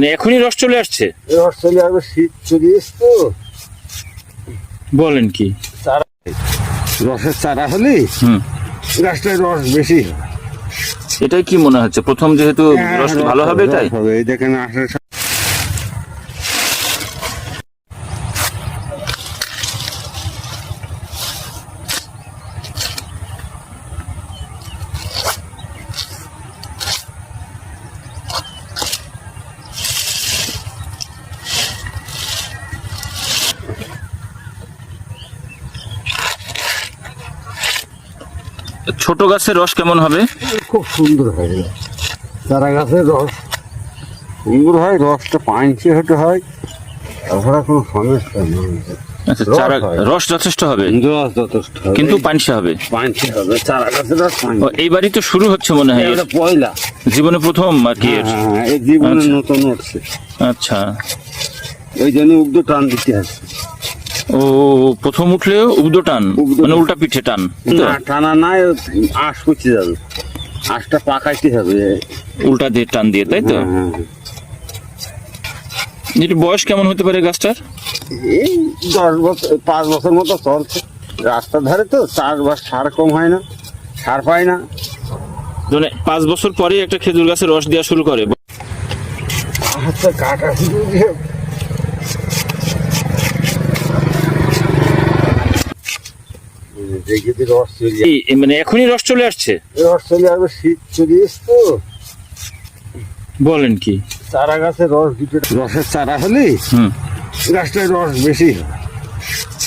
মানে এখনই রস চলে আসছে? রস চলে আসবে শীত চলে এসছে তো। বলেন কি? চারা। রসের চারা হলে হুম। গাছটায় রস বেশি হয়। এটাই কি মনে হচ্ছে? প্রথম যেহেতু রস হ্যাঁ, ভালো হবে তাই? হবে। এই দেখেন আসলে ছোট গাছের রস কেমন হবে? খুব সুন্দর হয় চারা গাছের রস। সুন্দর হয় রসটা পাঁচে হতে হয়। তাছাড়া কোনো সমস্যা নেই। আচ্ছা চারা। রস যথেষ্ট হবে? রস যথেষ্ট হবে। কিন্তু পানসে হবে? পাঁচে হবে। চারা গাছের রস এইবারই তো শুরু হচ্ছে মনে হয়। এটা পয়লা। জীবনে প্রথম আর কি। হ্যাঁ, হ্যাঁ, এই জীবনে আচ্ছা। নতুন উঠছে। আচ্ছা। ওই জন্য উগ্র টান দিতে আছে ও প্রথম উঠলে উব্দ টান মানে উল্টা পিঠে টান? না টানা নাই আঁশ করতে যাবে। আঁশটা পাকাইতে হবে। উল্টা দিয়ে টান দিয়ে তাই তো? হ্যাঁ, হ্যাঁ, হ্যাঁ। বয়স কেমন হতে পারে গাছটার? এই দশ বছর পাঁচ বছর মতো চলছে। রাস্তার ধারে তো চাষবাস সার কম হয় না সার পায় না। মানে পাঁচ বছর পরে একটা খেজুর গাছের রস দেওয়া শুরু করে। আচ্ছা কাটা দিয়ে রস চলে মানে এখনই রস চলে আসছে? রস চলে আসবে শীত চলে এসছে তো। বলেন কি? চারা গাছের রস দিতে রসের চারা হলে হুম। গাছটায় রস বেশি হয়।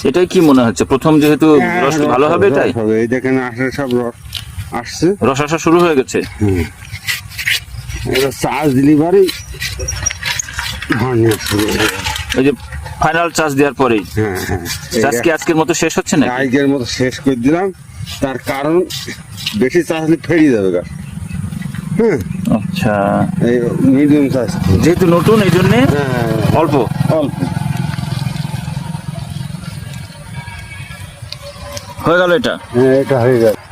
এটাই কি মনে হচ্ছে? প্রথম যেহেতু রস ভালো হবে এটাই রস হবে। এই দেখেন আসলে সব রস আসছে। রস আসা শুরু হয়ে গেছে। এটা চার্জ দিলি বাড়ি শুরু হয়ে ওই যে ফাইনাল চার্জ দেওয়ার পরেই। হ্যাঁ হ্যাঁ। চার্জ কি আজকের মতো শেষ হচ্ছে না আজকের মতো শেষ করে দিলাম। তার কারণ বেশি চাষলে ফেরিয়ে যাবে গাছ হ্যাঁ। আচ্ছা। এই মিডিয়াম চাষ যেহেতু নতুন এই জন্যে হ্যাঁ অল্প। অল্প। হয়ে গেল এটা? হ্যাঁ এটা হয়ে গেছে